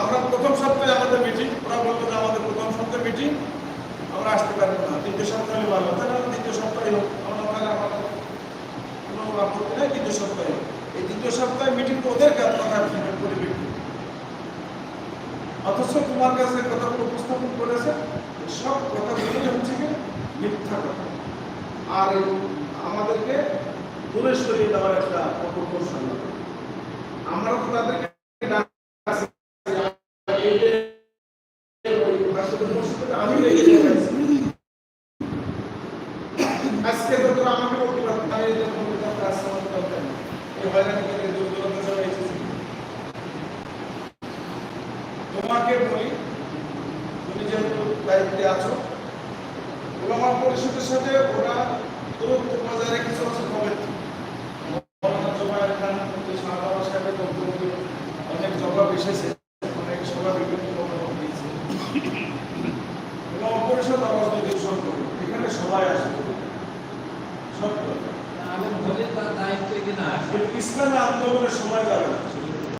আমরা প্রথম সপ্তাহে আমাদের মিটিং ওরা বলতো যে আমাদের প্রথম সপ্তাহে মিটিং আমরা আসতে পারব না। দ্বিতীয় সপ্তাহে ভালো, তাহলে দ্বিতীয় সপ্তাহে হোক। আমরা কোনো আপত্তি নেই, দ্বিতীয় সপ্তাহে এই দ্বিতীয় সপ্তাহে মিটিং তো ওদের কথা পরিপ্রেক্ষিতে অথচ তোমার কাছে কথাগুলো উপস্থাপন করেছে সব কথাগুলোই হচ্ছে কি মিথ্যা কথা। আর আমাদেরকে দূরে সরিয়ে দেওয়ার একটা অপকৌশল আমরা তো তাদেরকে তোমাকে বলি, তুমি যেহেতু দায়িত্বে আছো ওলামা পরিষদের সাথে ওরা দূরত্ব বজায় রেখে বক্তব্যে অনেক জবাব এসেছে অনেক সভা বিভিন্ন বক্তব্য দিয়েছে। ওলামা পরিষদ রাজনৈতিক সংকট এখানে সবাই আসবে। সত্য ইসলামী আন্দোলনের সময় যাবে না।